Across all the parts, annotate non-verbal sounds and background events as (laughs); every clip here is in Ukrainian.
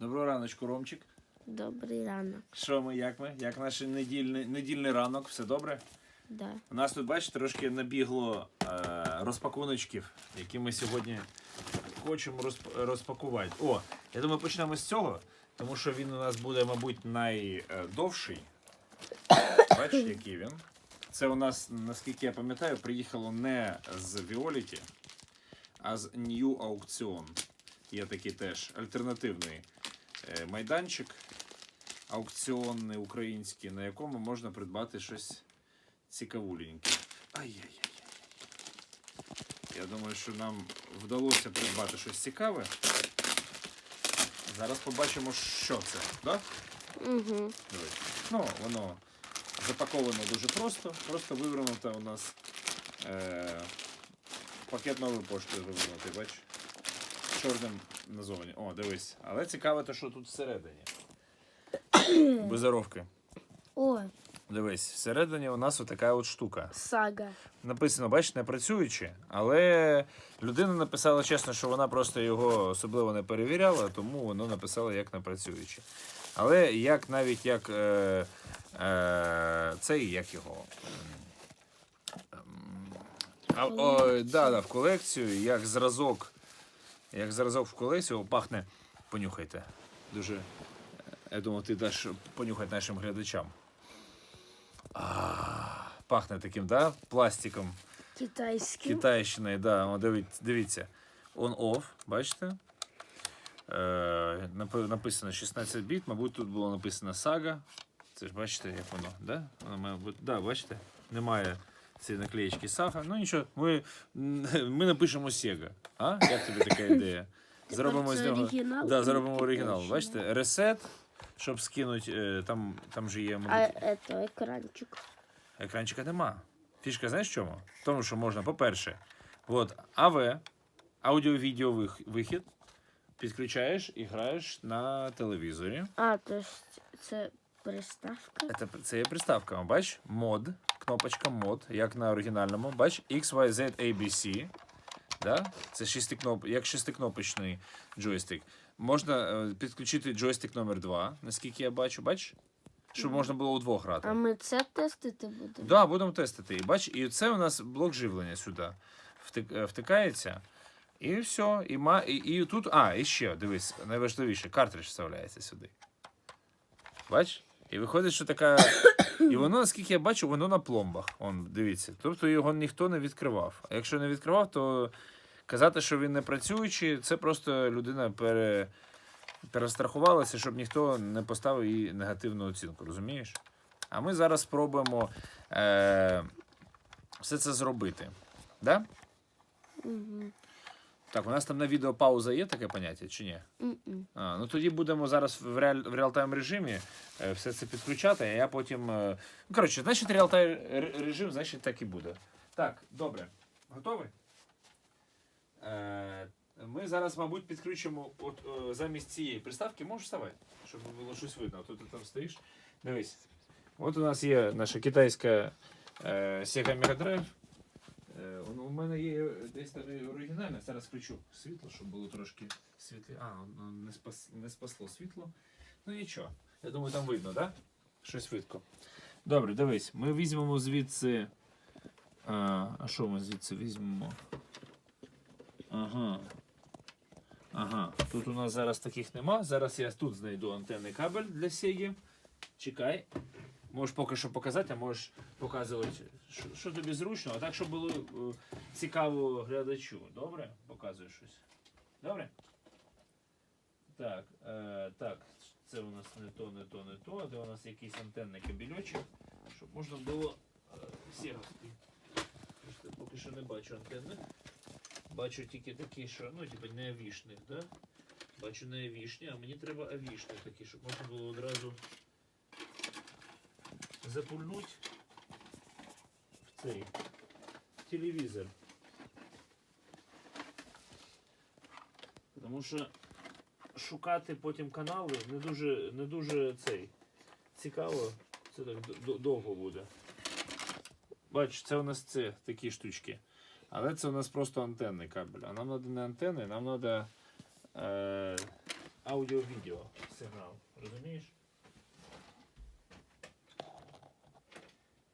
Доброго раночку, Ромчик. Добрий ранок. Що ми, як ми? Як наш недільний, недільний ранок? Все добре? Да. У нас тут, бачите, трошки набігло е, розпакуночків, які ми сьогодні хочемо розп- розпакувати. О, я думаю, почнемо з цього, тому що він у нас буде, мабуть, найдовший. Бачите, який він. Це у нас, наскільки я пам'ятаю, приїхало не з Віоліті, а з New Auction. Є такий теж альтернативний майданчик аукціонний український, на якому можна придбати щось цікавуленьке. Ай-яй-яй. Я думаю, що нам вдалося придбати щось цікаве. Зараз побачимо, що це. Да? Угу. Дивись. Ну, воно запаковано дуже просто. Просто вивернуто у нас е, пакет нової пошти вивернутий, бач? Чорним назовні. О, дивись. Але цікаве те, що тут всередині. Безаровки. Ой, Дивись, всередині у нас отака от штука. сага. Написано, бачиш, не працюючи, але людина написала чесно, що вона просто його особливо не перевіряла, тому воно написало як не працюючи. Але як навіть як е, е, цей, як його. ем, А, о, да, да, в колекцію, як зразок, як зразок в колекцію, о, пахне. Понюхайте. Дуже. е, Я думав, ти даш понюхати нашим глядачам. А, пахне таким, да? Пластиком. Китайський. Китайщиною, да. О, дивіться, дивіться. On-off, бачите? Е, написано 16 біт, мабуть, тут було написано сага. Це ж бачите, як воно, да? Воно має бути, да, бачите? Немає цієї наклеєчки сага. Ну нічого, ми, (laughs) ми напишемо Sega. А? Як тобі така ідея? Зробимо це з нього. оригінал? Да, зробимо оригінал. Бачите? Ресет, щоб скинути, е, там, там же є, А мабуть, это екранчик. Екранчика нема. Фішка, знаєш чому? Тому, що можна, по-перше, от АВ, аудіо-відео вихід, підключаєш і граєш на телевізорі. А, то це приставка. Це, це є приставка. Бач, мод, кнопочка мод, як на оригінальному. Бач, XYZ ABC. Да? Це шестикноп... як шестикнопочний джойстик. Можна е, підключити джойстик номер 2, наскільки я бачу, бач? Щоб можна було удвох грати. А ми це тестити будемо? Да, будемо тестити. І бач, і це у нас блок живлення сюди втик- е, втикається. І все. І, ма, і, і тут. А, і ще, дивись, найважливіше, картридж вставляється сюди. Бач? І виходить, що така. І воно, наскільки я бачу, воно на пломбах. Он, дивіться. Тобто його ніхто не відкривав. А якщо не відкривав, то казати, що він не працюючий, це просто людина пере, перестрахувалася, щоб ніхто не поставив їй негативну оцінку, розумієш? А ми зараз спробуємо е, все це зробити. Да? Угу. Так, у нас там на відео пауза є таке поняття чи ні? М-м. А, ну тоді будемо зараз в, реаль, в реалтайм режимі е, все це підключати, а я потім. Е, ну, коротше, значить, реалтайм ре- режим, значить, так і буде. Так, добре. Готові? Е, ми зараз, мабуть, підключимо от, е, замість цієї приставки. Можеш вставати, щоб було щось видно. А то ти там стоїш. Дивись. От у нас є наша китайська е, Sega Mega Drive. Е, у мене є десь там оригінальне. Зараз включу світло, щоб було трошки світлі. А, не, спас, не спасло світло. Ну нічого. Я думаю, там видно, так? Да? Щось видко. Добре, дивись, ми візьмемо звідси. А, а що ми звідси візьмемо? Ага. Ага. Тут у нас зараз таких нема. Зараз я тут знайду антенний кабель для Сеги. Чекай. Можеш поки що показати, а можеш показувати, що, що тобі зручно, а так, щоб було е, цікаво глядачу. Добре? Показуєш щось. Добре? Так, е, так, це у нас не то, не то, не то. Де у нас якийсь антенний кабельочок, щоб можна було е, сігати. Поки що не бачу антенни. Бачу тільки такі, що, ну, типу, не авішних, да? Бачу не авішні, а мені треба авішні такі, щоб можна було одразу запульнуть в цей телевізор. Тому що шукати потім канали не дуже, не дуже цей цікаво. Це так довго буде. Бач, це у нас це такі штучки. Але це у нас просто антенний кабель. А нам треба не антенни, нам треба е, аудіо-відео сигнал. Розумієш?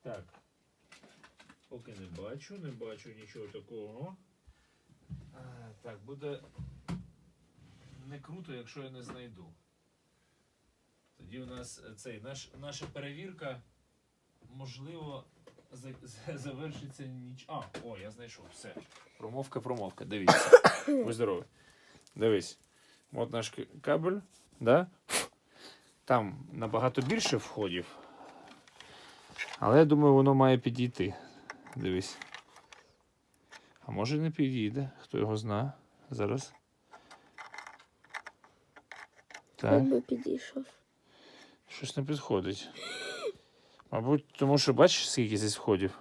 Так. Поки не бачу, не бачу нічого такого. А, так, буде не круто, якщо я не знайду. Тоді у нас е, цей наш, наша перевірка, можливо, за, за- завершиться ніч. А, о, я знайшов. Все. Промовка, промовка. Дивіться. (coughs) Будь здоровий. Дивись. От наш кабель, да? Там набагато більше входів. Але я думаю, воно має підійти. Дивись. А може не підійде, хто його зна. Зараз. Так. Би підійшов. Щось не підходить. Мабуть, тому що бачиш, скільки здесь входів.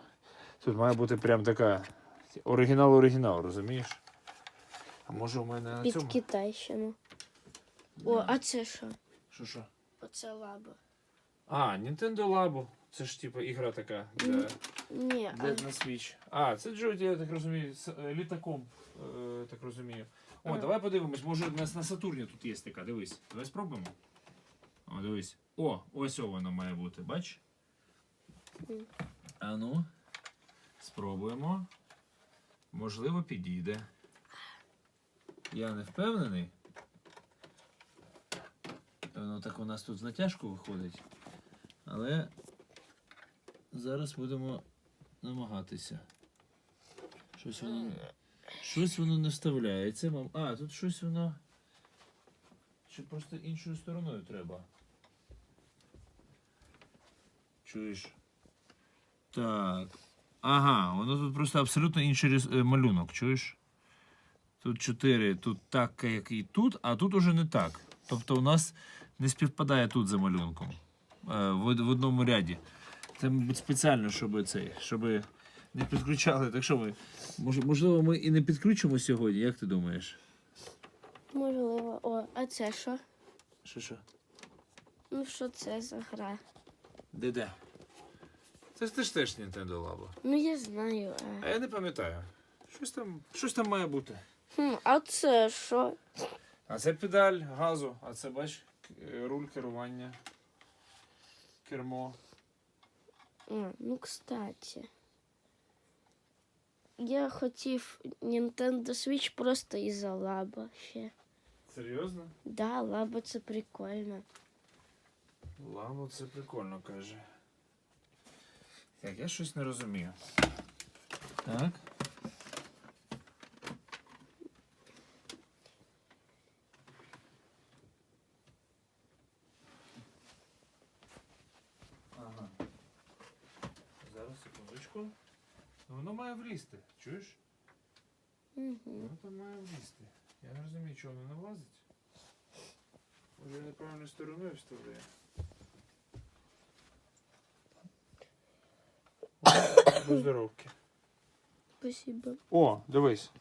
Тут має бути прям така оригінал-оригінал, розумієш? А може у мене на Під цьому? Китайщину. О, а це що? Що що? Оце лаба. А, Nintendo Labo. Це ж типу ігра така для, Ні, а, на Switch. А, це Джоді, я так розумію, з е, літаком, е, так розумію. О, А. давай подивимось, може у нас на Сатурні тут є така, дивись. Давай спробуємо. О, дивись. О, ось о воно має бути, бач? Мгм. А ну, спробуємо. Можливо, підійде. Я не впевнений. Воно так у нас тут з натяжку виходить. Але зараз будемо намагатися. Щось воно, щось воно не вставляється. мам. А, тут щось воно. Чи просто іншою стороною треба. Чуєш? Так. Ага, воно тут просто абсолютно інший е, малюнок, чуєш? Тут 4, тут так, як і тут, а тут уже не так. Тобто у нас не співпадає тут за малюнком. Е, В, од- в одному ряді. Це, мабуть, спеціально, щоб цей, щоб не підключали. Так що ми, може, можливо, ми і не підключимо сьогодні, як ти думаєш? можливо. О, а це що? Що що? Ну що це за гра? Де де? Це ж теж теж Nintendo Labo. Ну я знаю. А А... я не пам'ятаю. Щось там, щось там має бути. Хм, а це що? А це педаль газу, а це бач, к- е, руль керування. Кермо. А, ну кстати. Я хотів Nintendo Switch просто із-за лаба ще. Серйозно? Да, лаба це прикольно. Ламо це прикольно каже. Так, я щось не розумію. Так. Ну, Воно має влізти, чуєш? Угу. Воно там має влізти. Я не розумію, чого воно не влазить. Може неправильною стороною вставляє. Будь здоровки. Спасибо. О, дивись.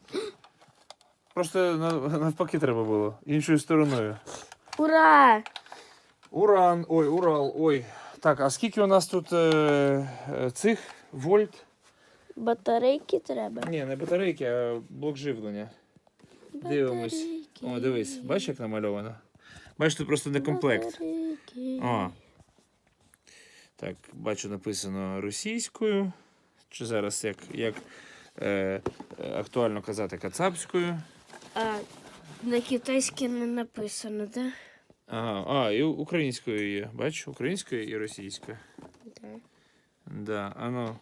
Просто на- навпаки треба було. Іншою стороною. Ура! Уран, ой, Урал, ой. Так, а скільки у нас тут е, е, цих вольт? Батарейки треба. Ні, не батарейки, а блок живлення. Дивимось. О, дивись, бачиш, як намальовано? Бачиш, тут просто не комплект. Батарейки. О. Так, бачу, написано російською. Чи зараз як, як е, е, актуально казати кацапською. А на китайській не написано, да? Ага, а, і українською є. Бачиш, українською і російською. Да. Да, ано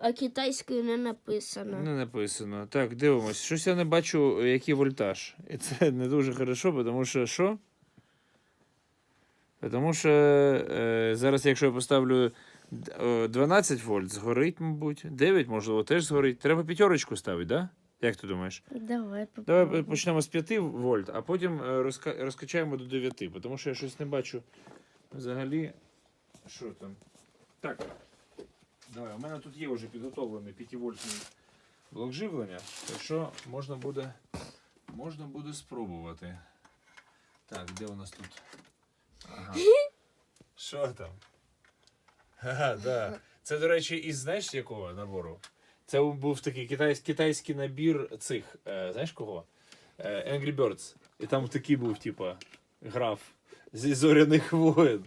А китайською не написано. не написано. Так, дивимось. Щось я не бачу, який вольтаж. І це не дуже хорошо, тому що що? Тому що е, зараз, якщо я поставлю е, 12 вольт, згорить, мабуть. 9, можливо, теж згорить. Треба п'ятерочку ставити, так? Да? Як ти думаєш? Давай Давай почнемо з 5 вольт, а потім е, розка- розкачаємо до 9, тому що я щось не бачу взагалі. Що там? Так. Давай, у мене тут є вже підготовлений 5-вольтний блок живлення, так що можна буде, можна буде спробувати. Так, де у нас тут? Ага. (laughs) Що там? Ага, да. Це, до речі, із знаєш якого набору? Це був такий китайсь, китайський набір цих, е, знаєш кого? е, Angry Birds. І там такий був, типа, граф зі зоряних воїн.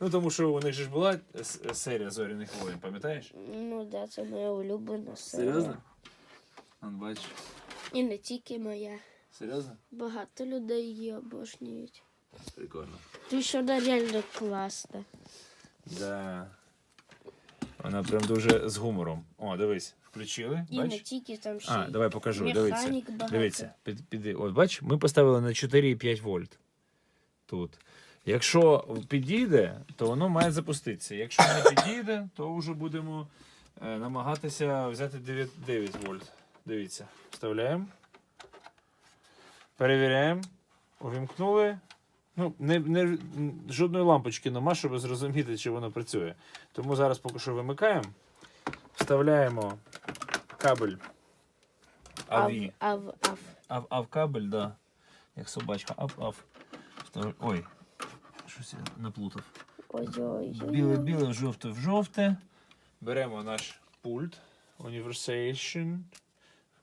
Ну, тому що у них же ж була с- серія зоряних воїн, пам'ятаєш? Ну да, це моя улюблена серія. Он бачиш. І не тільки моя. Серйозно? Багато людей її обожнюють. Прикольно. Ти що вона реально класна. Да. Вона прям дуже з гумором. О, дивись, включили. І не Бач? тільки там ще А, й давай покажу. Дивіться. механік багато. Дивіться, під, піди. От бач, ми поставили на 4,5 вольт тут. Якщо підійде, то воно має запуститися. Якщо не підійде, то вже будемо е, намагатися взяти 9, 9 вольт. Дивіться, вставляємо. Перевіряємо. Увімкнули. Ну, не, не, жодної лампочки нема, щоб зрозуміти, чи воно працює. Тому зараз поки що вимикаємо. Вставляємо кабель Ав-ав. ав. Ав, ав кабель, да. Як собачка. Ав, ав. Ой. Щось я наплутав. Ой-ой. Біле, біле, в жовте, в жовте. Беремо наш пульт. Universation.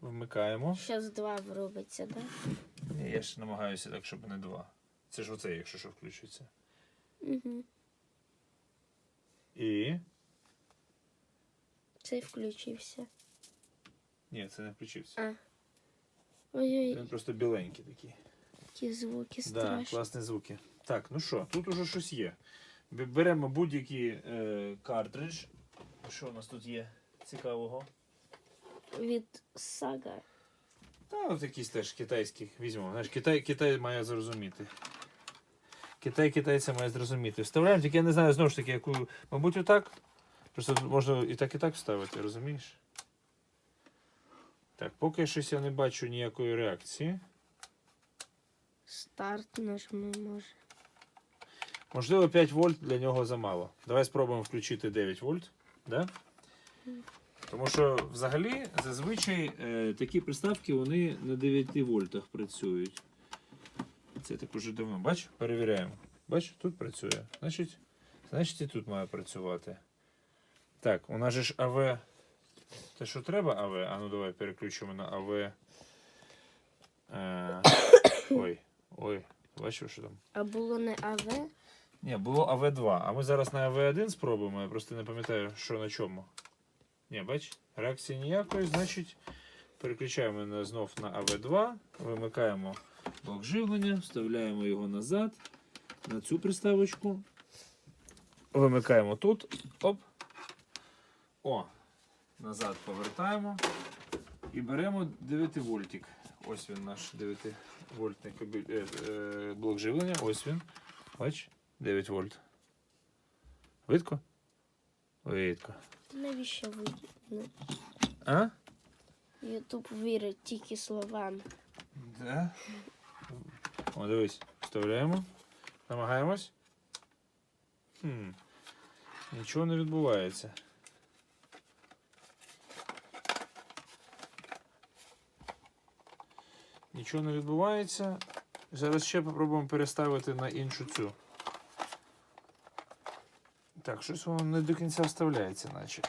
Вмикаємо. Зараз два вробиться, да? Я ж намагаюся так, щоб не два. Це ж оце, якщо що включиться. Угу. І. Цей включився. Ні, це не включився. А. Ой-ой, Він просто біленький такий. які звуки Да, класні звуки. Так, ну що, тут уже щось є. Беремо будь-який е, картридж. Що у нас тут є цікавого? Від сага. Та от якісь теж китайських візьмемо. Знаєш, Китай, Китай має зрозуміти. Китай китайця має зрозуміти. Вставляємо, тільки я не знаю знову ж таки, яку. Мабуть, отак. Просто можна і так, і так вставити, розумієш? Так, поки щось я не бачу ніякої реакції. Старт нажми може. Можливо, 5 вольт для нього замало. Давай спробуємо включити 9 вольт. Да? Тому що взагалі зазвичай е, такі приставки вони на 9 вольтах працюють. Це так уже давно. Бач, перевіряємо. Бач, тут працює. Значить, значить і тут має працювати. Так, у нас же ж АВ. Те, що треба АВ. А ну давай переключимо на АВ. Е, ой, ой, бачив, що там? А було не АВ? Ні, було АВ2, а ми зараз на АВ1 спробуємо, я просто не пам'ятаю, що на чому. Ні, бач, реакції ніякої, значить переключаємо знов на АВ2, вимикаємо блок живлення, вставляємо його назад на цю приставочку. Вимикаємо тут. Оп. О, назад повертаємо. І беремо 9 вольтик. Ось він наш 9 вольтний е, е, блок живлення. Ось він. Бач, 9 вольт. Видко? Видко. Навіщо ви? Ну, А? Ютуб вірить тільки словам. Да. О, дивись, вставляємо. Намагаємось. Хм. Нічого не відбувається. Нічого не відбувається. Зараз ще попробуємо переставити на іншу цю. Так, щось воно не до кінця вставляється, наче.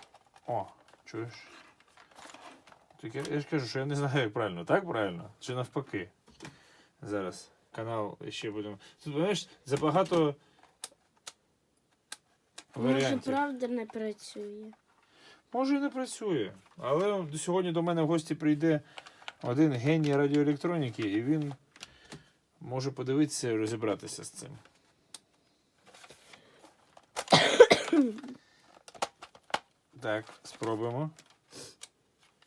О, чуєш? Так я, я ж кажу, що я не знаю, як правильно. Так правильно? Чи навпаки? Зараз канал ще будемо. Тут, знаєш, забагато Може, варіантів. правда не працює. Може і не працює. Але до- сьогодні до мене в гості прийде один геній радіоелектроніки, і він може подивитися і розібратися з цим. Так, спробуємо.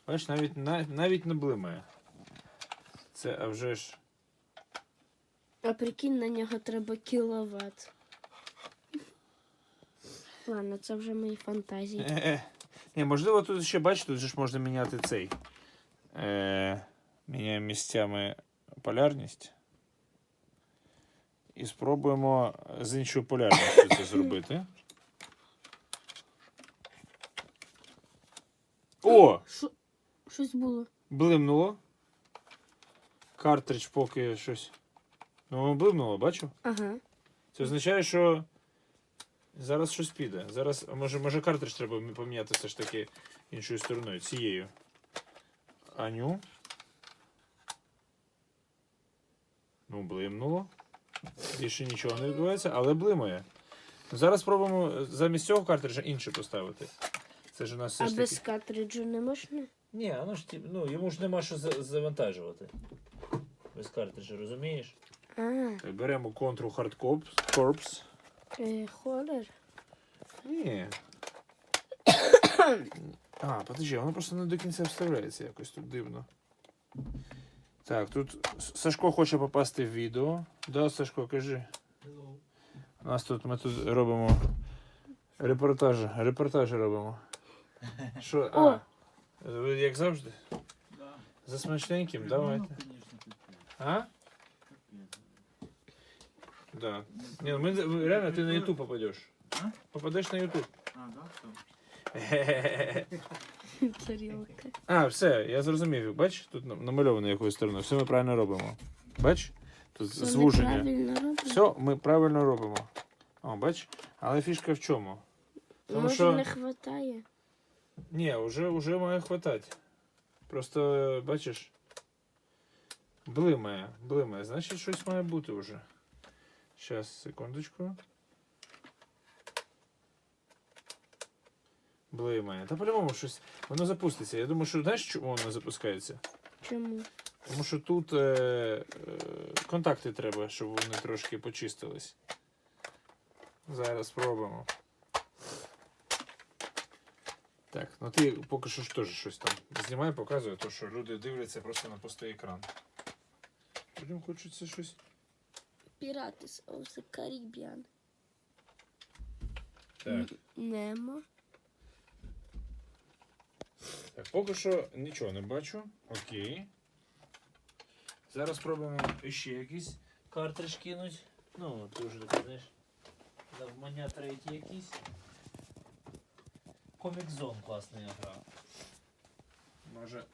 Бачиш, навіть, на- навіть не блимає. Це а вже ж. А прикинь, на нього треба кіловат. Ладно, це вже мої фантазії. Е-е. Ні, можливо, тут ще бачиш, тут же ж можна міняти цей. Е, міняємо місцями полярність. І спробуємо з іншою полярністю це (laughs) зробити. О! Що? Щось було. Блимнуло. Картридж поки щось. Ну, воно блимнуло, бачу? Ага. Це означає, що зараз щось піде. Зараз, може, може картридж треба поміняти все ж таки іншою стороною, цією. Аню. Ну, блимнуло. Більше нічого не відбувається, але блимає. Зараз спробуємо замість цього картриджа інше поставити. Це ж у нас все А ж без таки. картриджу не можна? Ні, ну ж ті- ну, йому ж нема що за- завантажувати. Без картриджа, розумієш? А, Так, беремо Control Hard Corps. Corps. е. Ні. (coughs) А, подожди, воно просто не до кінця вставляється якось тут дивно. Так, тут С- Сашко хоче попасти в відео. Да, Сашко, кажи. У нас тут ми тут робимо репортажі. Репортажі робимо. Що? О! А, ви як завжди? За смачненьким, давайте. А? Да. Не, ну ми, ми- реально ти на YouTube попадеш. А? Попадеш на YouTube. А, да? Все. (laughs) Тарілка. А, все, я зрозумів. Бач, тут нам- намальовано якоюсь стороною. Все ми правильно робимо. Бач? Тут Все звуження. Все ми правильно робимо. О, бач? Але фішка в чому? тому Може що- не хватає. Ні, вже, вже має хватати. Просто, бачиш, блимає, блимає. Значить, щось має бути вже. Щас, секундочку. Блимає. Та по-любому щось. Воно запуститься. Я думаю, що знаєш, чому воно запускається? Чому? Тому що тут е, е, контакти треба, щоб вони трошки почистились. Зараз спробуємо. Так, ну ти поки що ж теж щось там знімай, показує, то що люди дивляться просто на пустий екран. Людям хочеться щось. Пірати з of the Caribbean. Так, Немо. так, поки що нічого не бачу. Окей. Зараз спробуємо ще якийсь картридж кинуть. Ну, ти вже знаєш. Завмання третій якийсь. Comic Zone класна гра. Може.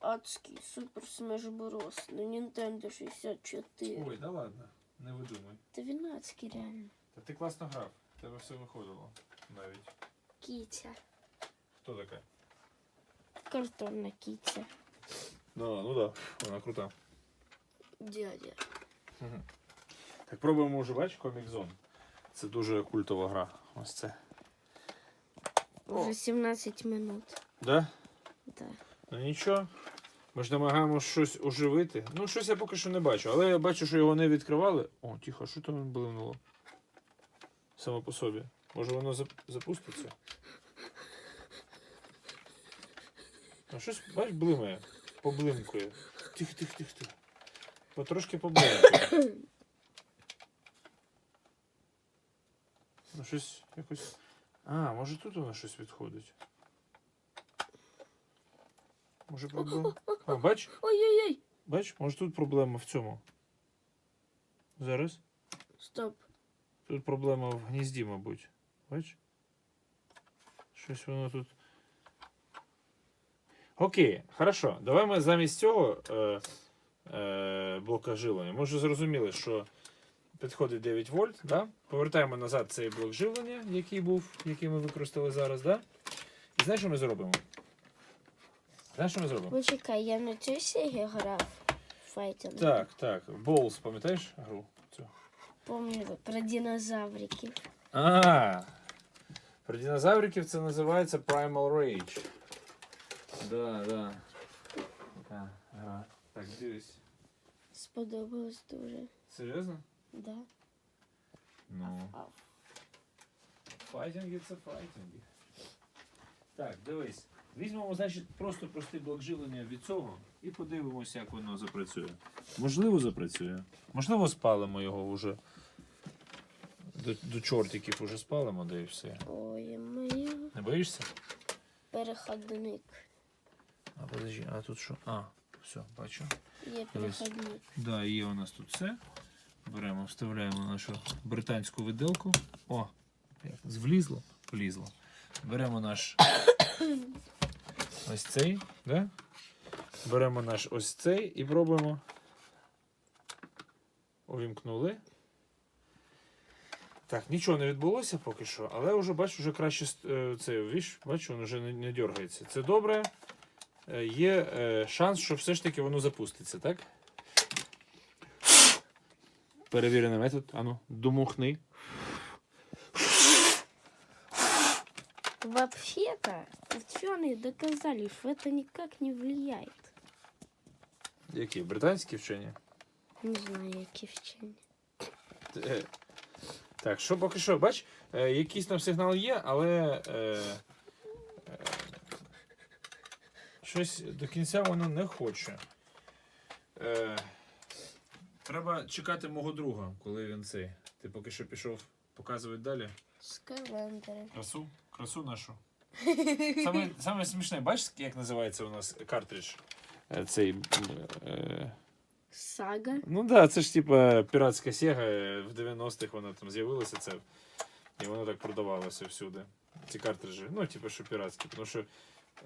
Адський Супер Smash Bros. на Nintendo 64. Ой, да ладно, не видумай. Та він адський реально. Та ти класно грав, в тебе все виходило навіть. Кітя. Хто така? Картонна кітя. Ну, ну да, вона крута. Дядя. Так пробуємо вже бачиш Comic Zone. Це дуже культова гра. Ось це. Уже 17 минут. Да? Да. Ну нічого. Ми ж намагаємося щось оживити. Ну, щось я поки що не бачу, але я бачу, що його не відкривали. О, тихо, що там блимнуло? Само по собі. Може воно запуститься? А щось, бач, блимає. Поблимкує. Тихо, тихо, тихо, тихо. Потрошки поблимкує. (coughs) Ну, щось якось. А, може тут воно щось відходить. Може проблема. О, бач? Ой-ой-ой! Бач, може тут проблема в цьому. Зараз. Стоп. Тут проблема в гнізді, мабуть. Бач? Щось воно тут. Окей, хорошо. Давай ми замість цього е, е, блока живлення. Ми вже зрозуміли, що підходить 9 вольт. Да? Повертаємо назад цей блок живлення, який був, який ми використали зараз. Да? І знаєш, що ми зробимо? Знаєш, що ми зробимо? Почекай, я на цій сегі грав. Файтинг. Так, так. Bowls, пам'ятаєш гру? Цю? Помню про динозавриків. А, про динозавриків це називається Primal Rage. Да, да. Така гра. Так, дивись. Сподобалось дуже. Серйозно? Да. Ну. Файтинги це файтинги. Так, дивись. Візьмемо, значить, просто простий блок живлення від цього і подивимося, як воно запрацює. Можливо, запрацює. Можливо, спалимо його вже. До, до чортиків уже спалимо, де і все. Ой, моє. Не боїшся? Переходник. А подожди, а тут що? А, все, бачу. Є переходник. Да, є у нас тут все. Беремо, вставляємо нашу британську виделку. О, як влізло? Влізло. Беремо наш (coughs) ось цей, да? Беремо наш ось цей і пробуємо. Увімкнули. Так, нічого не відбулося поки що, але вже бачу, вже краще е, це, віж, бачу, він вже не, не дергається. Це добре. Е, Є е, шанс, що все ж таки воно запуститься, так? Перевірений метод. Ану, домухни. Вообще-то, ученые доказали, что это никак не влияет. Які? Британські вчені? Не знаю, які вчені. Е, Так, що поки що, бач, е, якийсь там сигнал є, але е, е, щось до кінця воно не хоче. Е, треба чекати мого друга, коли він цей. Ти поки що пішов показувати далі. Скалендери. Красу, красу нашу. Саме, саме смішне, бачиш, як називається у нас картридж? Е, Цей. Е, Сага. Ну так, да, це ж типа піратська Sega, е, в 90-х вона там з'явилася це. І воно так продавалося всюди. Ці картриджі. Ну, типу, що піратські, тому що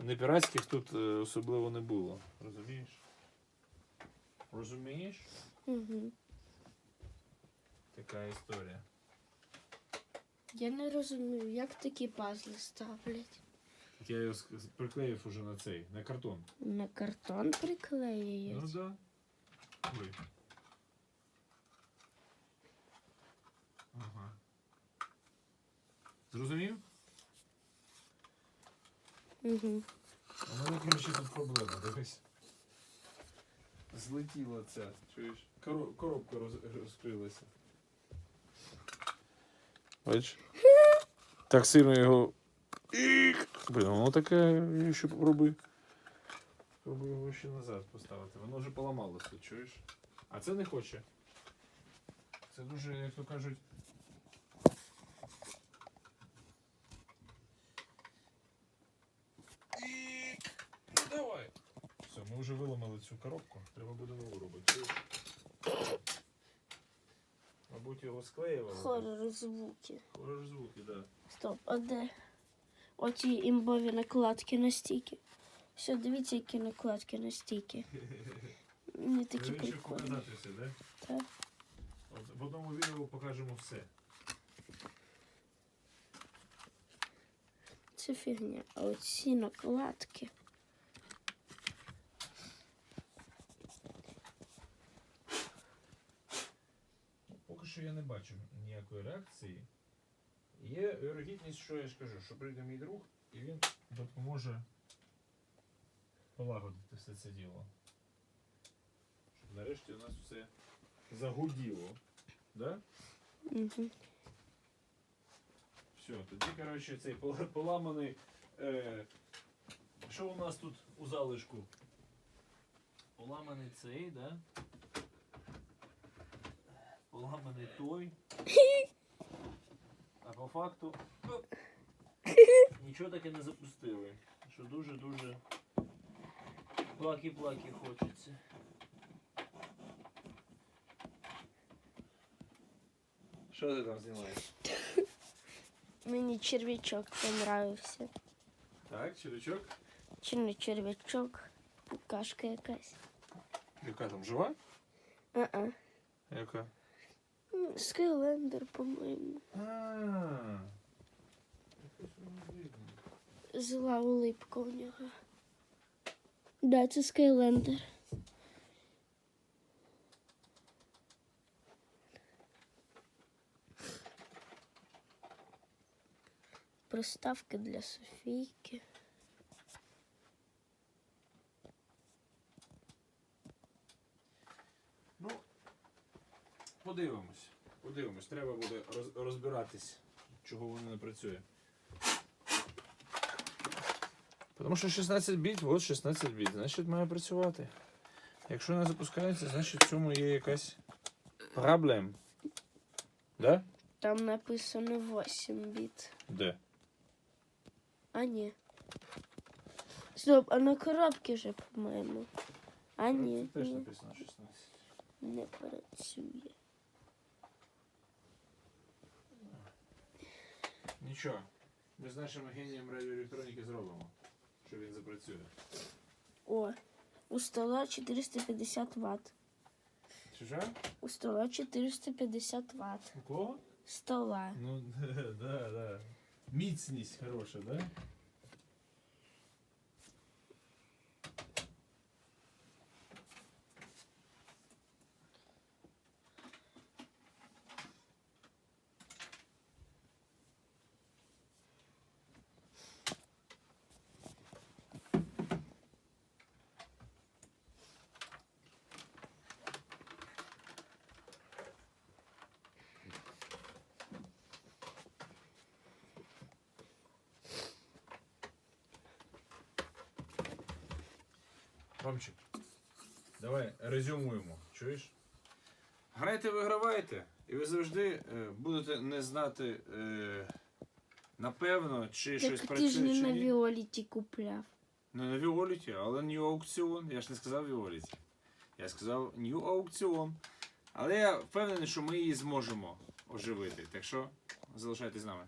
не піратських тут е, особливо не було. Розумієш? Розумієш? Угу. Така історія. Я не розумію, як такі пазли ставлять. Я його приклеїв уже на цей, на картон. На картон приклеюють. Ну да. Ой. Ага. Зрозумів? Угу. У мене, коротше, тут проблема, дивись. Злетіла ця, чуєш? Коро- коробка роз- розкрилася. Бач? Так сильно його. Ік! Блін, воно таке, я ще попробуй. Пробую його ще назад поставити. Воно вже поламалося, чуєш? А це не хоче. Це дуже, як то кажуть. Ік! Ну давай. Все, ми вже виламали цю коробку. Треба буде нову робити. Мабуть, його склеювали. Хорор звуки. Хорор звуки, так. Да. Стоп, а де? Оті імбові накладки на стіки. Все, дивіться, які накладки на стіки. Мені такі прикольні. показати все, да? Так. От в одному відео покажемо все. Це фігня. А оці накладки. Поки що я не бачу ніякої реакції. Є вірогідність, що я ж кажу, що прийде мій друг і він допоможе полагодити все це діло. Щоб нарешті у нас все загуділо. Да? Угу. Все, тоді, коротше, цей поламаний. Е, що у нас тут у залишку? Поламаний цей, да? Поламаний той. А по факту нічого таке не запустили. Що дуже-дуже плаки-плаки хочеться. Що ти там знімаєш? Мені черв'ячок понравився. Так, червячок. Чи не черв'ячок? Букашка якась. Яка там жива? А-а. Яка? Скайлендер, по-моєму. А. Зла улипка у нього. Да, це Скайлендер. Приставки для Софійки. Ну, подивимось. Подивимось. Треба буде розбиратись, чого воно не працює. Тому що 16 біт, от 16 біт, значить має працювати. Якщо не запускається, значить в цьому є якась проблем. Да? Там написано 8 біт. Де? А ні. Стоп, а на коробці вже, по-моєму. А ні, Це теж написано 16. не працює. Нічого. Ми з нашим генієм радіоелектроніки зробимо, що він запрацює. О, у стола 450 Вт. Чи що? У стола 450 Вт. У кого? Стола. Ну, (laughs) да, да. Міцність хороша, да? Ромчик, давай резюмуємо. Чуєш? Грайте, вигравайте, і ви завжди е, будете не знати е, напевно, чи щось Так ти ж працює, не чи на ні. Віоліті купляв. Не на Віоліті, але New аукціон. Я ж не сказав Віоліті. Я сказав New аукціон. Але я впевнений, що ми її зможемо оживити. Так що залишайтесь з нами.